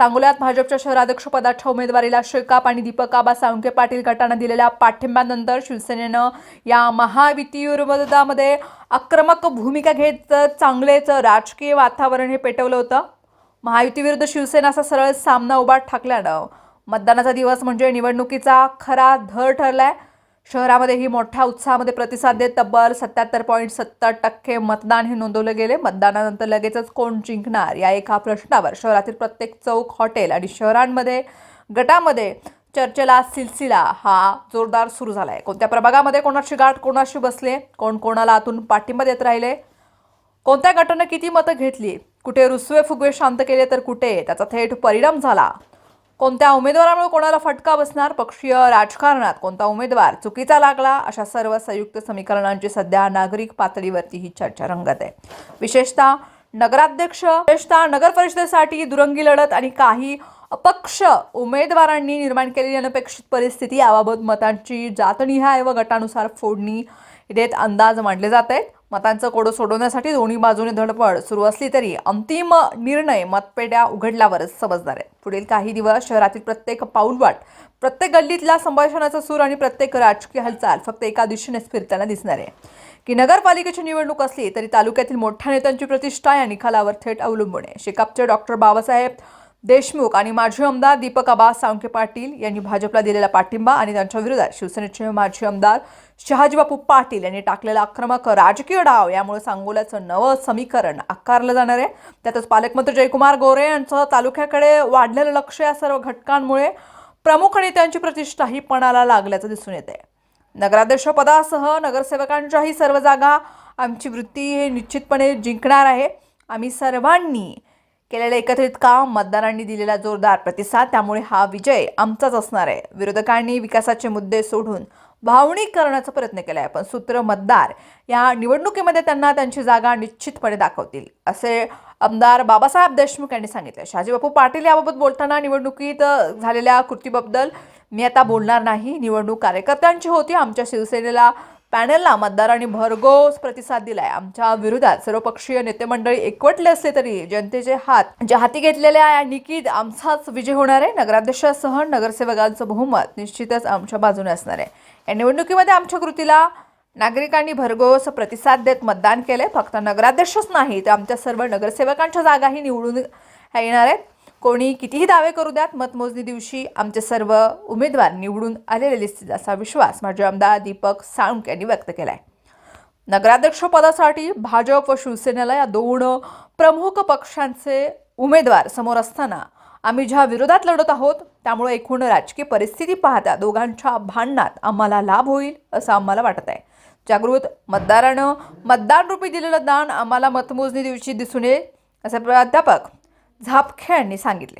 सांगोल्यात भाजपच्या शहराध्यक्षपदाच्या उमेदवारीला शेकाप आणि दीपक आबा साळुंके पाटील गटानं दिलेल्या पाठिंब्यानंतर शिवसेनेनं या महावितीयुर्मदामध्ये आक्रमक भूमिका घेत चांगलेच राजकीय वातावरण हे पेटवलं होतं. महायुतीविरुद्ध शिवसेना असा सरळ सामना उभा ठाकल्यानं. मतदानाचा दिवस म्हणजे निवडणुकीचा खरा धर ठरलाय. शहरामध्येही मोठ्या उत्साहामध्ये प्रतिसाद देत तब्बल सत्याहत्तर पॉईंट सत्तर टक्के मतदान हे नोंदवले गेले. मतदानानंतर लगेचच कोण जिंकणार? या एका प्रश्नावर शहरातील प्रत्येक चौक हॉटेल आणि शहरांमध्ये गटामध्ये चर्चेला सिलसिला हा जोरदार सुरू झाला आहे कोणत्या प्रभागामध्ये कोणाची गाठ कोणाशी बसले कोण कोणाला आतून पाठिंबा देत राहिले कोणत्या गटानं किती मतं घेतली कुठे रुसवे फुगवे शांत केले तर कुठे त्याचा थेट परिणाम झाला? कोणत्या उमेदवारामुळे कोणाला फटका बसणार? पक्षीय राजकारणात कोणता उमेदवार चुकीचा लागला? अशा सर्व संयुक्त समीकरणांची सध्या नागरिक पातळीवरती ही चर्चा रंगत आहे. विशेषतः नगराध्यक्ष विशेषतः नगर परिषदेसाठी दुरंगी लढत आणि काही अपक्ष उमेदवारांनी निर्माण केलेली अनपेक्षित परिस्थिती याबाबत मतांची जातनिहाय व गटानुसार फोडणी देत अंदाज मांडले जात आहेत. मतांचं कोडं सोडवण्यासाठी दोन्ही बाजूने धडपड सुरू असली तरी अंतिम निर्णय मतपेट्या उघडल्यावरच समजणार आहे. पुढील काही दिवस शहरातील प्रत्येक पाऊलवाट प्रत्येक गल्लीतला संभाषणाचा सूर आणि प्रत्येक राजकीय हालचाल फक्त एका दिशेनेच फिरताना दिसणार आहे. की नगरपालिकेची निवडणूक असली तरी तालुक्यातील मोठ्या नेत्यांची प्रतिष्ठा या निकालावर थेट अवलंबून आहे. शेकापचे डॉक्टर बाबासाहेब देशमुख आणि माजी आमदार दीपक आबा साळुंके पाटील यांनी भाजपला दिलेला पाठिंबा आणि त्यांच्या विरोधात शिवसेनेचे माजी आमदार शहाजीबापू पाटील यांनी टाकलेला आक्रमक राजकीय डाव यामुळे सांगोल्याचं नवं समीकरण आकारलं जाणार आहे. त्यातच पालकमंत्री जयकुमार गोरे यांचं तालुक्याकडे वाढलेलं लक्ष या सर्व घटकांमुळे प्रमुख नेत्यांची प्रतिष्ठा ही पणाला लागल्याचं दिसून येते नगराध्यक्षपदासह नगरसेवकांच्याही सर्व जागा आमची वृत्ती हे निश्चितपणे जिंकणार आहे. आम्ही सर्वांनी केलेलं एकत्रित काम मतदारांनी दिलेला जोरदार प्रतिसाद त्यामुळे हा विजय आमचाच असणार आहे. विरोधकांनी विकासाचे मुद्दे सोडून भावनिक करण्याचा प्रयत्न केला आहे पण सूत्र मतदार या निवडणुकीमध्ये त्यांना त्यांची जागा निश्चितपणे दाखवतील असे आमदार बाबासाहेब देशमुख यांनी सांगितले. शहाजीबापू पाटील याबाबत बोलताना निवडणुकीत झालेल्या कृतीबद्दल मी आता बोलणार नाही. निवडणूक कार्यकर्त्यांची होती आमच्या शिवसेनेला पॅनलला मतदारांनी भरघोस प्रतिसाद दिलाय. आमच्या विरोधात सर्वपक्षीय नेते मंडळी एकवटले असले तरी जनतेचे हात ज्या हाती घेतलेल्या या निकीत आमचाच विजय होणार आहे. नगराध्यक्षासह नगरसेवकांचं बहुमत निश्चितच आमच्या बाजूने असणार आहे. या निवडणुकीमध्ये आमच्या कृतीला नागरिकांनी भरघोस प्रतिसाद देत मतदान केले फक्त नगराध्यक्षच नाही तर आमच्या सर्व नगरसेवकांच्या जागाही निवडून येणार आहेत. कोणी कितीही दावे करू द्यात मतमोजणी दिवशी आमचे सर्व उमेदवार निवडून आलेले दिसतील असा विश्वास माजी आमदार दीपक साळुंक यांनी व्यक्त केला आहे नगराध्यक्षपदासाठी भाजप व शिवसेनेला या दोन प्रमुख पक्षांचे उमेदवार समोर असताना आम्ही ज्या विरोधात लढत आहोत त्यामुळे एकूण राजकीय परिस्थिती पाहता दोघांच्या भांडणात आम्हाला लाभ होईल असं आम्हाला वाटत आहे. जागृत मतदारानं मतदान रूपी दिलेलं दान आम्हाला मतमोजणी दिवशी दिसून येईल असे प्राध्यापक झापखे यांनी सांगितले.